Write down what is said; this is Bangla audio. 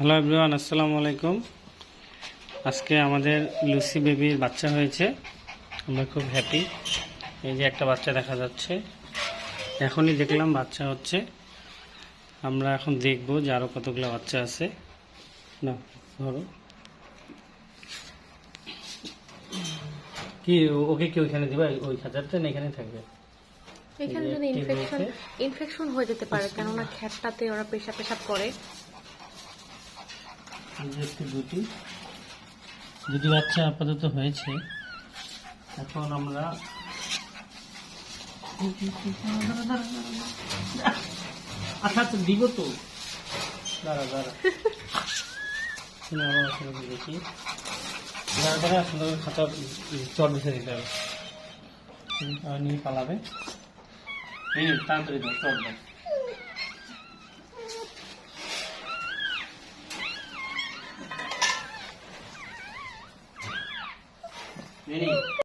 হ্যালো এভরিওয়ান আসসালামু আলাইকুম। আজকে আমাদের লুসি বেবির বাচ্চা হয়েছে। আমরা খুব হ্যাপি এই যে একটা বাচ্চা দেখা যাচ্ছে। এখনই দেখলাম বাচ্চা হচ্ছে। আমরা এখন দেখব যে আরও কতগুলো বাচ্চা আছে। না ধরো। কি ওকে কি ওইখানে দিবা? ওই খাঁচাতে না এখানে থাকবে? এখানে যদি ইনফেকশন ইনফেকশন হয়ে যেতে পারে কেননা খ্যাটটাতে ওরা পেশা পেশাব করে। দুটি। দুটি বাচ্চা আপাতত হয়েছে। এখন আমরা আচ্ছা আচ্ছা দিব তো। দাঁড়া দাঁড়া। আবার আসলে দাঁড়া দাঁড়া সুন্দর খাতা চট দিতে দিতে হবে। নিয়ে পালাবে। তাড়াতাড়ি দাও দাও Nene.